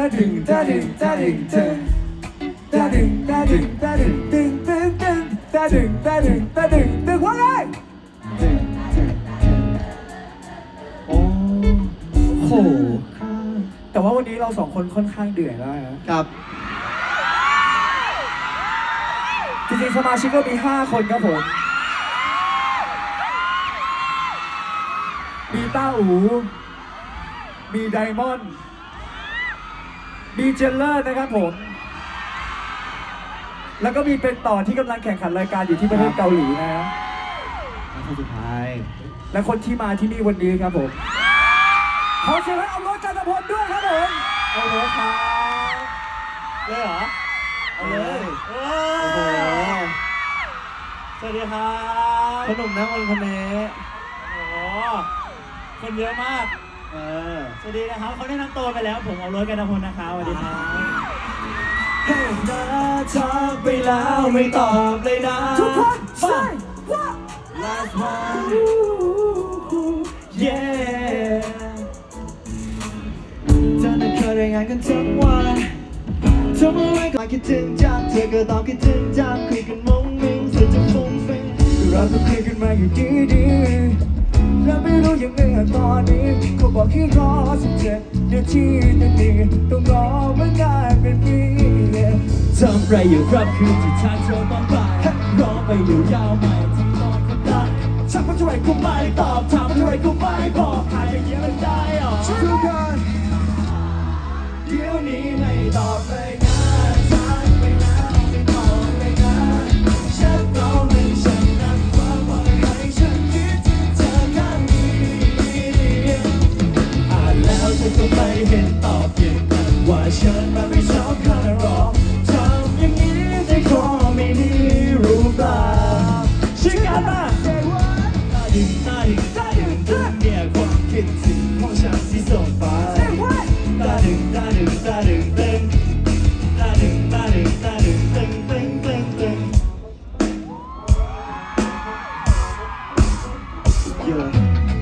ตาดึงตาดึงตาดึงตึงตาดึงตาดึงตาดึงตึงตึงตึงตาดึงตาดึงตาดึงตึงว่าไงตึงตึงตึงโอ้โหแต่ว่าวันนี้เราสองคนค่อนข้างเดือดแล้วนะครับ จริงๆสมาชิกก็มี 5 คนครับผม มีต้าอู มีไดมอนด์ มีเจลเลอร์นะครับผม แล้วก็มีเป็นต่อที่กำลังแข่งขันรายการอยู่ที่ประเทศเกาหลีนะคนสุดท้าย และคนที่มาที่นี่วันนี้ครับผมขอเชิญให้เอารถจันทพลด้วยครับผมเอารถครับเลยเหรอเอาเลยโอ้โหสวัสดีครับขนมน้ำมันคนนี้โอ้โหคนเยอะมาก เออ สวัสดีนะครับเขาได้นำตัวไปแล้ว ผมเอารถกันนะพลนะครับสวัสดีครับเฮ้ยนะทักไปแล้วไม่ตอบเลยนะทุกคนใช่ว่า Last one Yeah เธอนั้นเคยรายงานกันทั้งวันทำอะไรก็คิดถึงจังเธอก็ตอบคิดถึงจังคุยกันมุ้งมิ้งเธอจะฟุ้งฟิ้งเราก็คุยกันมาอยู่ดีๆ แล้วไม่รู้ยังไงอตอนนี้เขาบอกให้รอสิบเจ็ดนาทีนั่นเองต้องรอมานายเป็นปีทำไรอยู่ครับคืนที่ทางเธอตอนบ่ายรอไปอยู่ยาวไหมที่นอนคนตายชักมาเท่าไรก็ไม่ตอบถามมาเท่าไรก็ไม่บอก ตาดึงตาดึงตาดึงดึงเนี่ยความคิดถึงของฉันที่ส่งไปตาดึงตาดึงตาดึงตึงตาดึงตาดึงตาดึงตึงตึงตึงตึง Yeah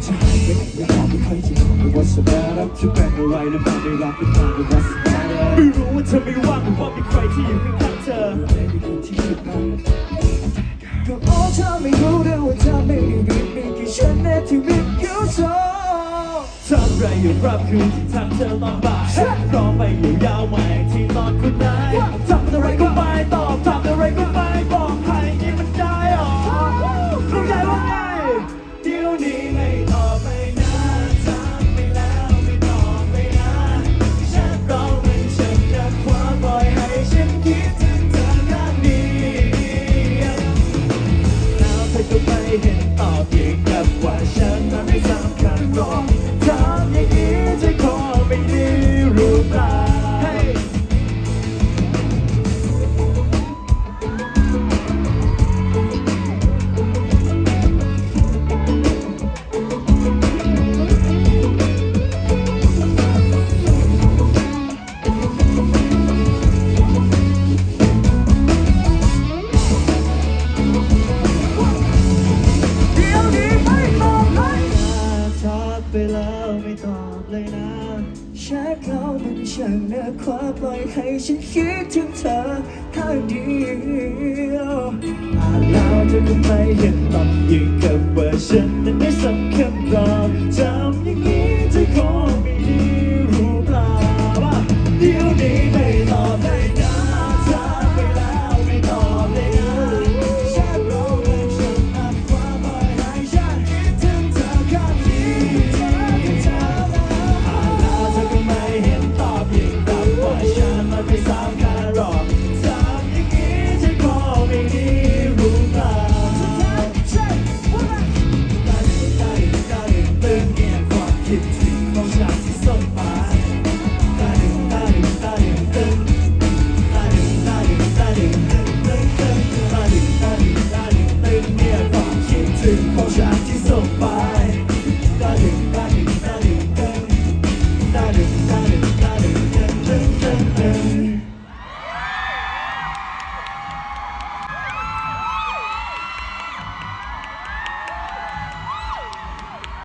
จะหายไปไหนไม่บอกไม่เคยจอไม่ว่าจะเป็นอะไรนะมาไม่รับเป็นทางไม่ว่าสบายไม่รู้ว่าเธอไม่ว่างหรือว่ามีใครที่อยู่ข้างเธอไม่มีคนที่คิดมาก็โอ้เธอไม่รู้เรื่องว่าเธอไม่มี ฉันแน่ที่รีบคิวโซทำไรอยู่รับคืนที่ทางเธอตอนบ่ายรอไปอยู่ยาวไหม แล้วไม่ตอบเลยนะแชทเรามันช่างน่าคว้าปล่อยให้ฉันคิดถึงเธอทางเดียวอ่านแล้วเธอก็ไม่เห็นตอบยิ่งกับว่าฉันนั้นไม่สำคัญหรอกจำอย่างนี้จะ Tylko żarty są